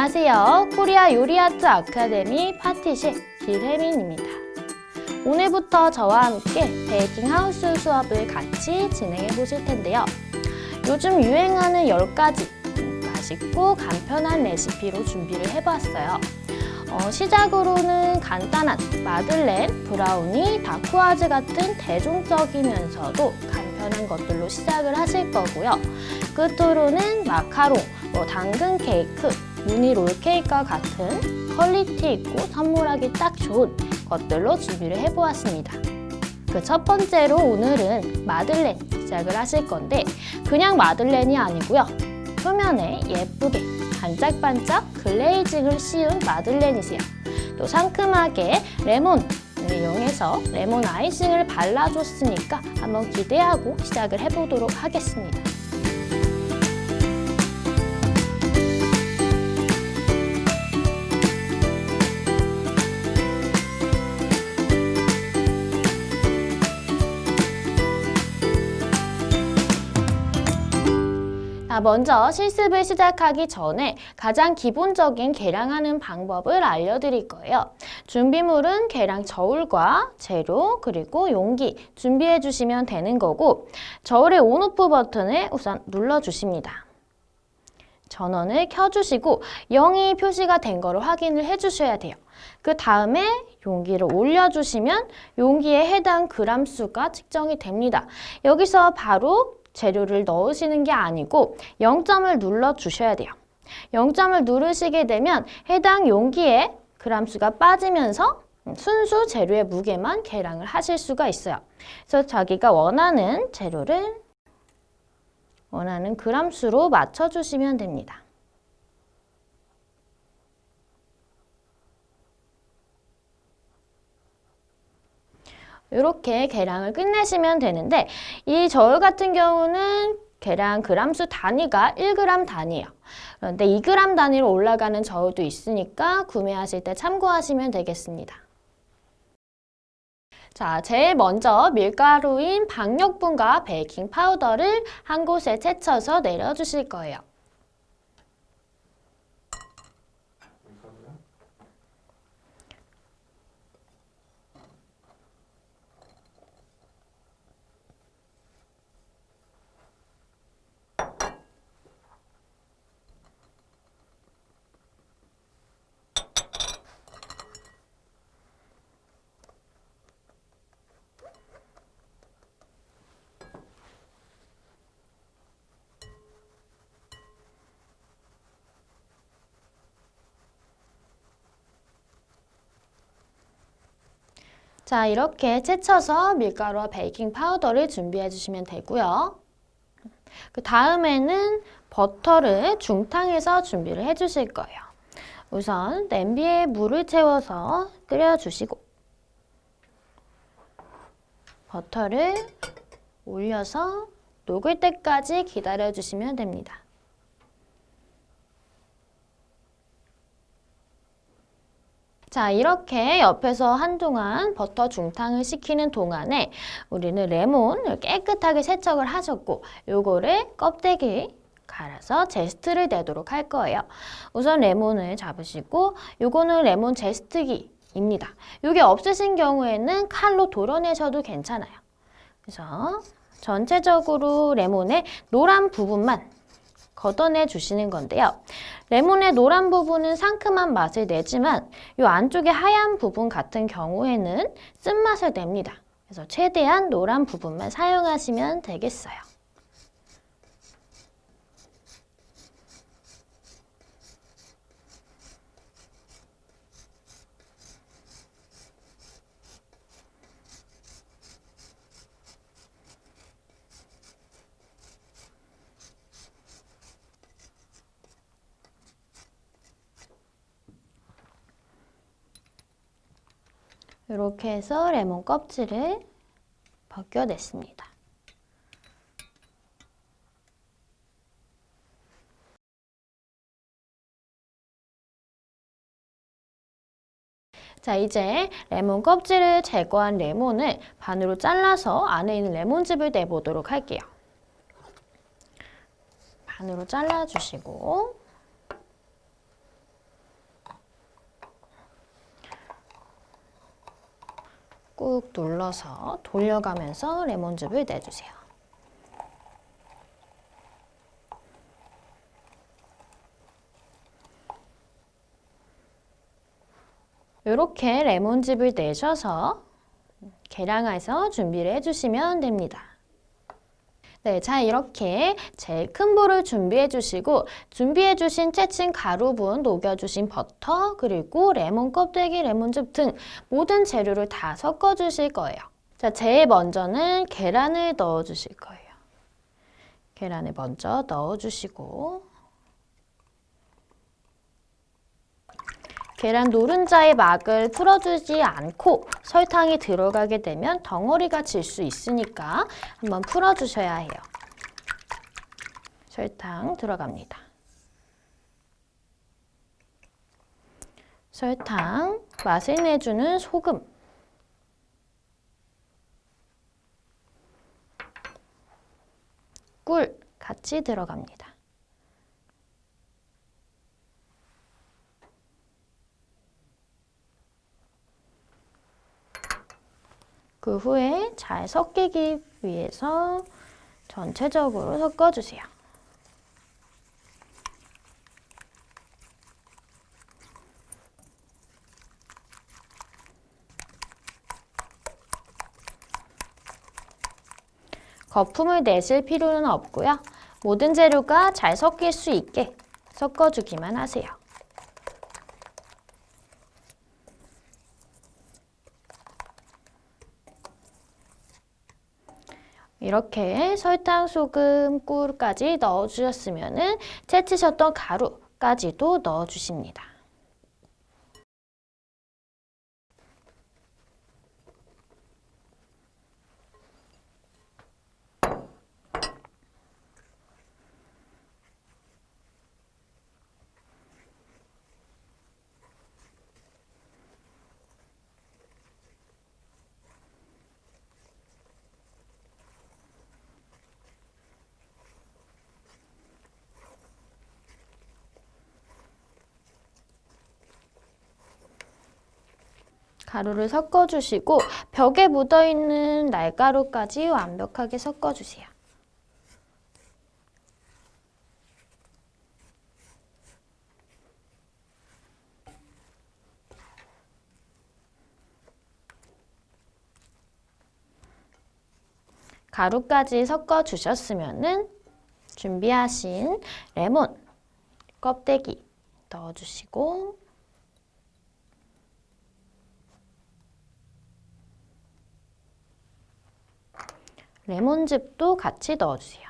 안녕하세요. 코리아 요리아트 아카데미 파티셰 길혜민입니다. 오늘부터 저와 함께 베이킹 하우스 수업을 같이 진행해 보실 텐데요. 요즘 유행하는 10가지 맛있고 간편한 레시피로 준비를 해봤어요. 어, 시작으로는 간단한 마들렌, 브라우니, 다쿠아즈 같은 대중적이면서도 간편한 것들로 시작을 하실 거고요. 끝으로는 마카롱, 뭐 당근 케이크, 무늬 롤케이크와 같은 퀄리티 있고 선물하기 딱 좋은 것들로 준비를 해보았습니다. 그 첫 번째로 오늘은 마들렌 시작을 하실 건데 그냥 마들렌이 아니고요. 표면에 예쁘게 반짝반짝 글레이징을 씌운 마들렌이세요. 또 상큼하게 레몬을 이용해서 레몬 아이싱을 발라줬으니까 한번 기대하고 시작을 해보도록 하겠습니다. 자, 먼저 실습을 시작하기 전에 가장 기본적인 계량하는 방법을 알려드릴 거예요. 준비물은 계량 저울과 재료 그리고 용기 준비해 주시면 되는 거고 저울의 온오프 버튼을 우선 눌러주십니다. 전원을 켜주시고 0이 표시가 된 거를 확인을 해주셔야 돼요. 그 다음에 용기를 올려주시면 용기에 해당 그람 수가 측정이 됩니다. 여기서 바로 재료를 넣으시는 게 아니고 0점을 눌러 주셔야 돼요. 0점을 누르시게 되면 해당 용기에 그람수가 빠지면서 순수 재료의 무게만 계량을 하실 수가 있어요. 그래서 자기가 원하는 재료를 원하는 그람수로 맞춰주시면 됩니다. 이렇게 계량을 끝내시면 되는데 이 저울 같은 경우는 계량 그람수 단위가 1g 단위예요. 그런데 2g 단위로 올라가는 저울도 있으니까 구매하실 때 참고하시면 되겠습니다. 자, 제일 먼저 밀가루인 박력분과 베이킹 파우더를 한 곳에 채쳐서 내려주실 거예요. 자, 이렇게 채쳐서 밀가루와 베이킹 파우더를 준비해 주시면 되고요. 그 다음에는 버터를 중탕에서 준비를 해 주실 거예요. 우선 냄비에 물을 채워서 끓여 주시고 버터를 올려서 녹을 때까지 기다려 주시면 됩니다. 자, 이렇게 옆에서 한동안 버터 중탕을 시키는 동안에 우리는 레몬을 깨끗하게 세척을 하셨고 요거를 껍데기 갈아서 제스트를 내도록 할 거예요. 우선 레몬을 잡으시고 요거는 레몬 제스트기입니다. 요게 없으신 경우에는 칼로 도려내셔도 괜찮아요. 그래서 전체적으로 레몬의 노란 부분만 걷어내 주시는 건데요. 레몬의 노란 부분은 상큼한 맛을 내지만 이 안쪽에 하얀 부분 같은 경우에는 쓴맛을 냅니다. 그래서 최대한 노란 부분만 사용하시면 되겠어요. 이렇게 해서 레몬 껍질을 벗겨냈습니다. 자, 이제 레몬 껍질을 제거한 레몬을 반으로 잘라서 안에 있는 레몬즙을 내보도록 할게요. 반으로 잘라주시고 꾹 눌러서 돌려가면서 레몬즙을 내주세요. 이렇게 레몬즙을 내셔서 계량해서 준비를 해주시면 됩니다. 네, 자 이렇게 제일 큰 볼을 준비해 주시고 준비해 주신 채친 가루분, 녹여 주신 버터, 그리고 레몬 껍데기, 레몬즙 등 모든 재료를 다 섞어 주실 거예요. 자, 제일 먼저는 계란을 넣어 주실 거예요. 계란을 먼저 넣어 주시고 계란 노른자의 막을 풀어주지 않고 설탕이 들어가게 되면 덩어리가 질 수 있으니까 한번 풀어주셔야 해요. 설탕 들어갑니다. 설탕, 맛을 내주는 소금, 꿀 같이 들어갑니다. 그 후에 잘 섞이기 위해서 전체적으로 섞어주세요. 거품을 내실 필요는 없고요. 모든 재료가 잘 섞일 수 있게 섞어주기만 하세요. 이렇게 설탕, 소금, 꿀까지 넣어주셨으면 채치셨던 가루까지도 넣어주십니다. 가루를 섞어주시고 벽에 묻어있는 날가루까지 완벽하게 섞어주세요. 가루까지 섞어 주셨으면 준비하신 레몬 껍데기 넣어주시고 레몬즙도 같이 넣어주세요.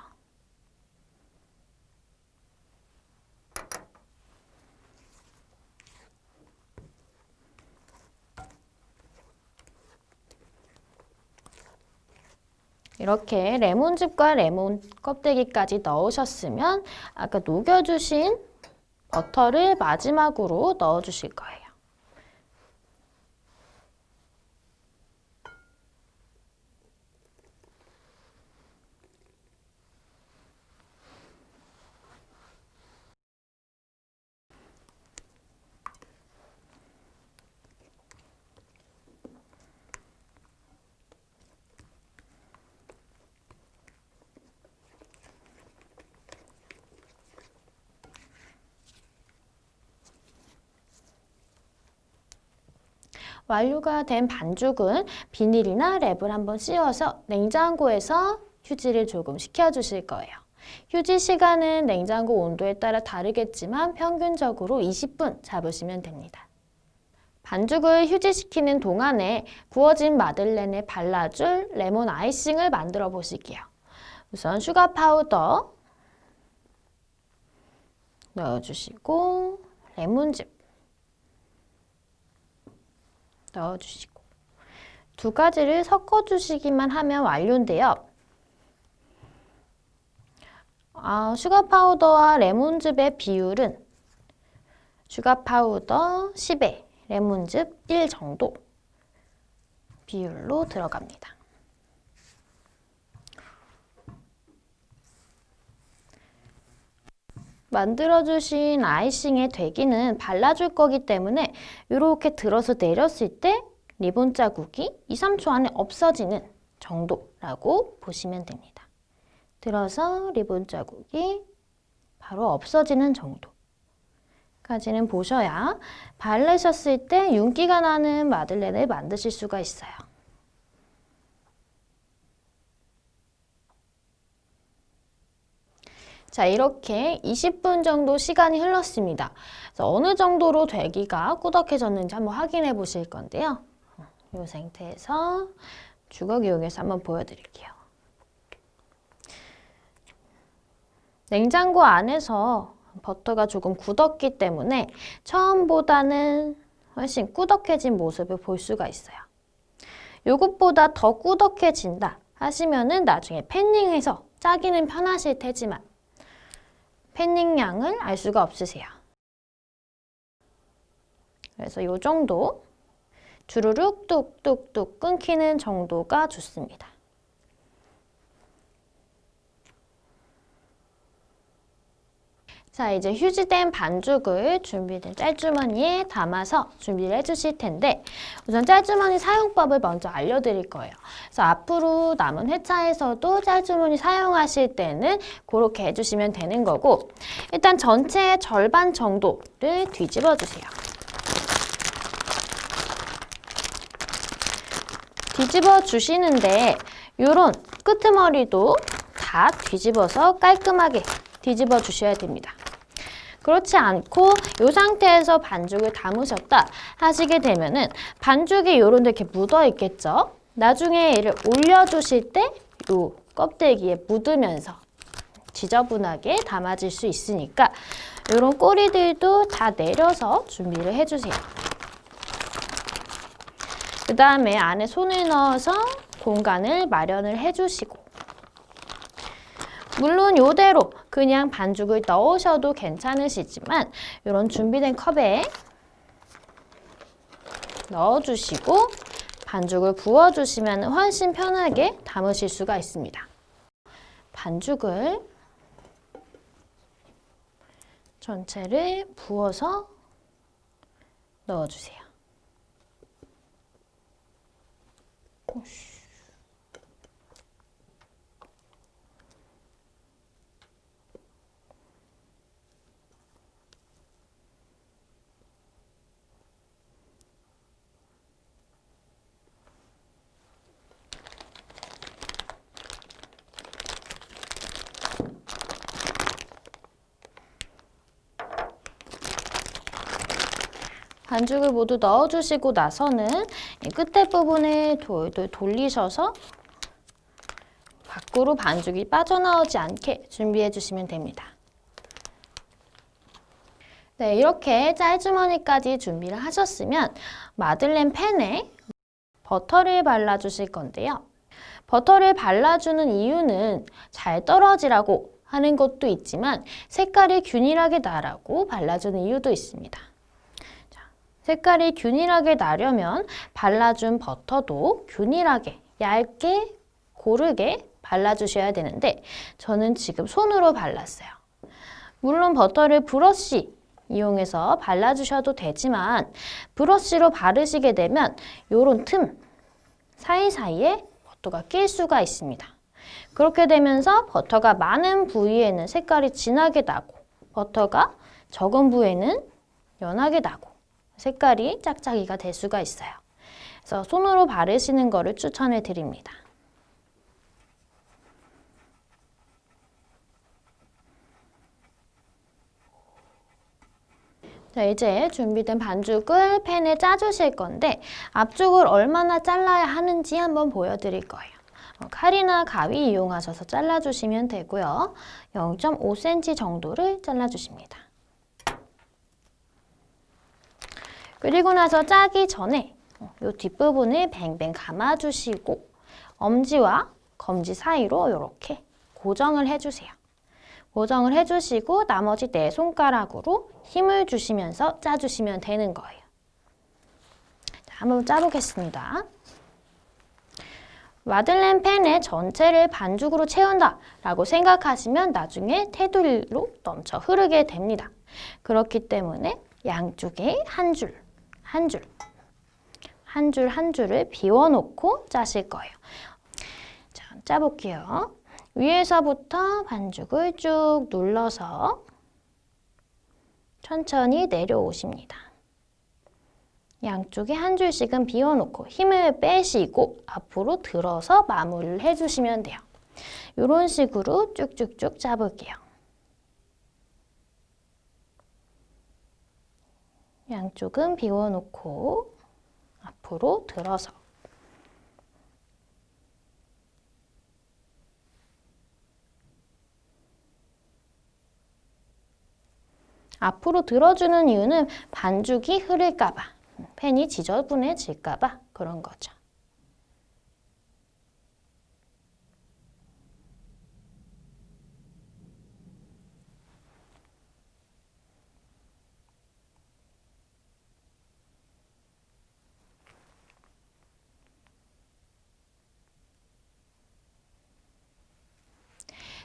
이렇게 레몬즙과 레몬 껍데기까지 넣으셨으면 아까 녹여주신 버터를 마지막으로 넣어주실 거예요. 완료가 된 반죽은 비닐이나 랩을 한번 씌워서 냉장고에서 휴지를 조금 식혀주실 거예요. 휴지 시간은 냉장고 온도에 따라 다르겠지만 평균적으로 20분 잡으시면 됩니다. 반죽을 휴지시키는 동안에 구워진 마들렌에 발라줄 레몬 아이싱을 만들어 보실게요. 우선 슈가 파우더 넣어주시고 레몬즙 넣어주시고 두 가지를 섞어주시기만 하면 완료인데요. 아, 슈가 파우더와 레몬즙의 비율은 슈가 파우더 10에 레몬즙 1 정도 비율로 들어갑니다. 만들어주신 아이싱의 되기는 발라줄 거기 때문에 이렇게 들어서 내렸을 때 리본 자국이 2, 3초 안에 없어지는 정도라고 보시면 됩니다. 들어서 리본 자국이 바로 없어지는 정도 까지는 보셔야 바르셨을 때 윤기가 나는 마들렌을 만드실 수가 있어요. 자, 이렇게 20분 정도 시간이 흘렀습니다. 그래서 어느 정도로 되기가 꾸덕해졌는지 한번 확인해 보실 건데요. 이 상태에서 주걱 이용해서 한번 보여드릴게요. 냉장고 안에서 버터가 조금 굳었기 때문에 처음보다는 훨씬 꾸덕해진 모습을 볼 수가 있어요. 이것보다 더 꾸덕해진다 하시면은 나중에 팬닝해서 짜기는 편하실 테지만 팬닝 양을 알 수가 없으세요. 그래서 이 정도 주르륵 뚝뚝뚝 끊기는 정도가 좋습니다. 자, 이제 휴지된 반죽을 준비된 짤주머니에 담아서 준비를 해주실 텐데 우선 짤주머니 사용법을 먼저 알려드릴 거예요. 그래서 앞으로 남은 회차에서도 짤주머니 사용하실 때는 그렇게 해주시면 되는 거고 일단 전체의 절반 정도를 뒤집어 주세요. 뒤집어 주시는데 이런 끄트머리도 다 뒤집어서 깔끔하게 뒤집어 주셔야 됩니다. 그렇지 않고 이 상태에서 반죽을 담으셨다 하시게 되면은 반죽이 이런 데 이렇게 묻어 있겠죠? 나중에 얘를 올려주실 때 이 껍데기에 묻으면서 지저분하게 담아질 수 있으니까 이런 꼬리들도 다 내려서 준비를 해주세요. 그 다음에 안에 손을 넣어서 공간을 마련을 해주시고 물론 이대로 그냥 반죽을 넣으셔도 괜찮으시지만 이런 준비된 컵에 넣어주시고 반죽을 부어주시면 훨씬 편하게 담으실 수가 있습니다. 반죽을 전체를 부어서 넣어주세요. 반죽을 모두 넣어주시고 나서는 이 끝에 부분을 돌돌 돌리셔서 밖으로 반죽이 빠져나오지 않게 준비해 주시면 됩니다. 네, 이렇게 짤주머니까지 준비를 하셨으면 마들렌 팬에 버터를 발라주실 건데요. 버터를 발라주는 이유는 잘 떨어지라고 하는 것도 있지만 색깔이 균일하게 나라고 발라주는 이유도 있습니다. 색깔이 균일하게 나려면 발라준 버터도 균일하게 얇게 고르게 발라주셔야 되는데 저는 지금 손으로 발랐어요. 물론 버터를 브러쉬 이용해서 발라주셔도 되지만 브러쉬로 바르시게 되면 이런 틈 사이사이에 버터가 낄 수가 있습니다. 그렇게 되면서 버터가 많은 부위에는 색깔이 진하게 나고 버터가 적은 부위에는 연하게 나고 색깔이 짝짝이가 될 수가 있어요. 그래서 손으로 바르시는 거를 추천해 드립니다. 자, 이제 준비된 반죽을 팬에 짜주실 건데 앞쪽을 얼마나 잘라야 하는지 한번 보여드릴 거예요. 어, 칼이나 가위 이용하셔서 잘라주시면 되고요. 0.5cm 정도를 잘라주십니다. 그리고 나서 짜기 전에 이 뒷부분을 뱅뱅 감아주시고 엄지와 검지 사이로 이렇게 고정을 해주세요. 고정을 해주시고 나머지 네 손가락으로 힘을 주시면서 짜주시면 되는 거예요. 자, 한번 짜보겠습니다. 마들렌 팬의 전체를 반죽으로 채운다 라고 생각하시면 나중에 테두리로 넘쳐 흐르게 됩니다. 그렇기 때문에 양쪽에 한 줄, 한 줄, 한 줄 한 줄을 비워놓고 짜실 거예요. 자, 짜볼게요. 위에서부터 반죽을 쭉 눌러서 천천히 내려오십니다. 양쪽에 한 줄씩은 비워놓고 힘을 빼시고 앞으로 들어서 마무리를 해주시면 돼요. 이런 식으로 쭉쭉쭉 짜볼게요. 양쪽은 비워놓고 앞으로 들어서 앞으로 들어주는 이유는 반죽이 흐를까봐 팬이 지저분해질까봐 그런 거죠.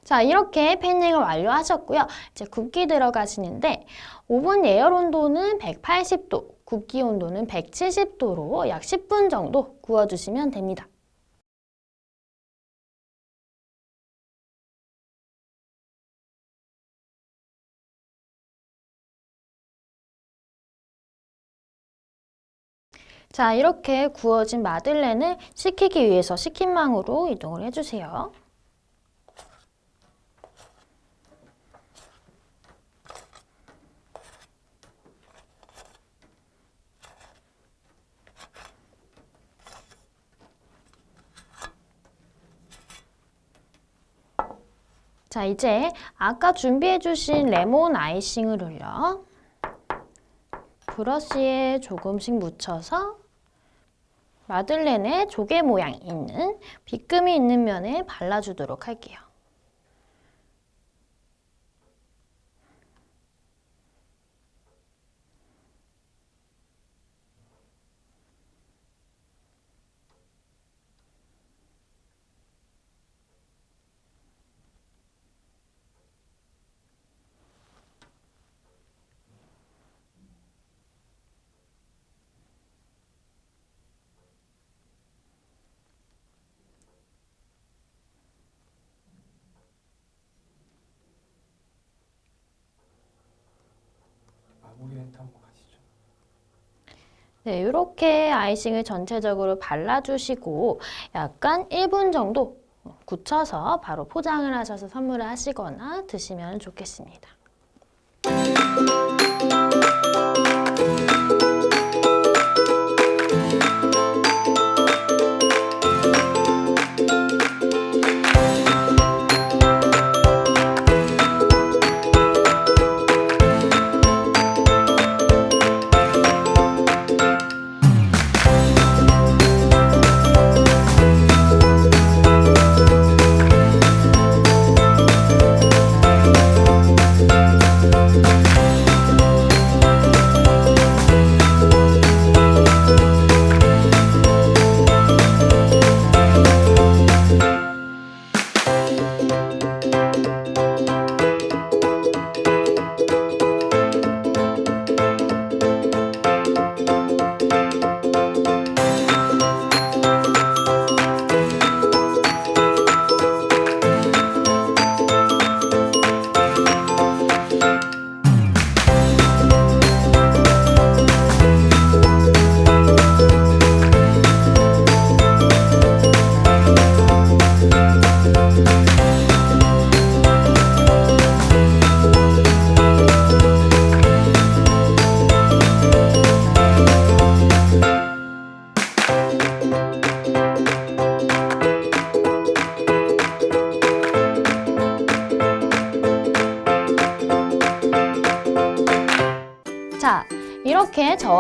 자, 이렇게 팬닝을 완료하셨고요. 이제 굽기 들어가시는데 오븐 예열 온도는 180도, 굽기 온도는 170도로 약 10분 정도 구워주시면 됩니다. 자, 이렇게 구워진 마들렌을 식히기 위해서 식힌망으로 이동을 해주세요. 자, 이제 아까 준비해 주신 레몬 아이싱을 올려 브러쉬에 조금씩 묻혀서 마들렌의 조개 모양 있는 빗금이 있는 면에 발라주도록 할게요. 마무리 멘트 한번 가시죠. 네, 이렇게 아이싱을 전체적으로 발라주시고 약간 1분 정도 굳혀서 바로 포장을 하셔서 선물을 하시거나 드시면 좋겠습니다. 자,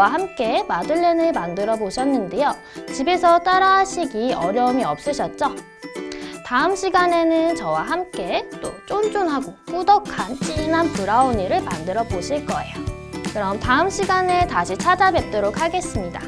저와 함께 마들렌을 만들어 보셨는데요. 집에서 따라 하시기 어려움이 없으셨죠? 다음 시간에는 저와 함께 또 쫀쫀하고 꾸덕한 진한 브라우니를 만들어 보실 거예요. 그럼 다음 시간에 다시 찾아뵙도록 하겠습니다.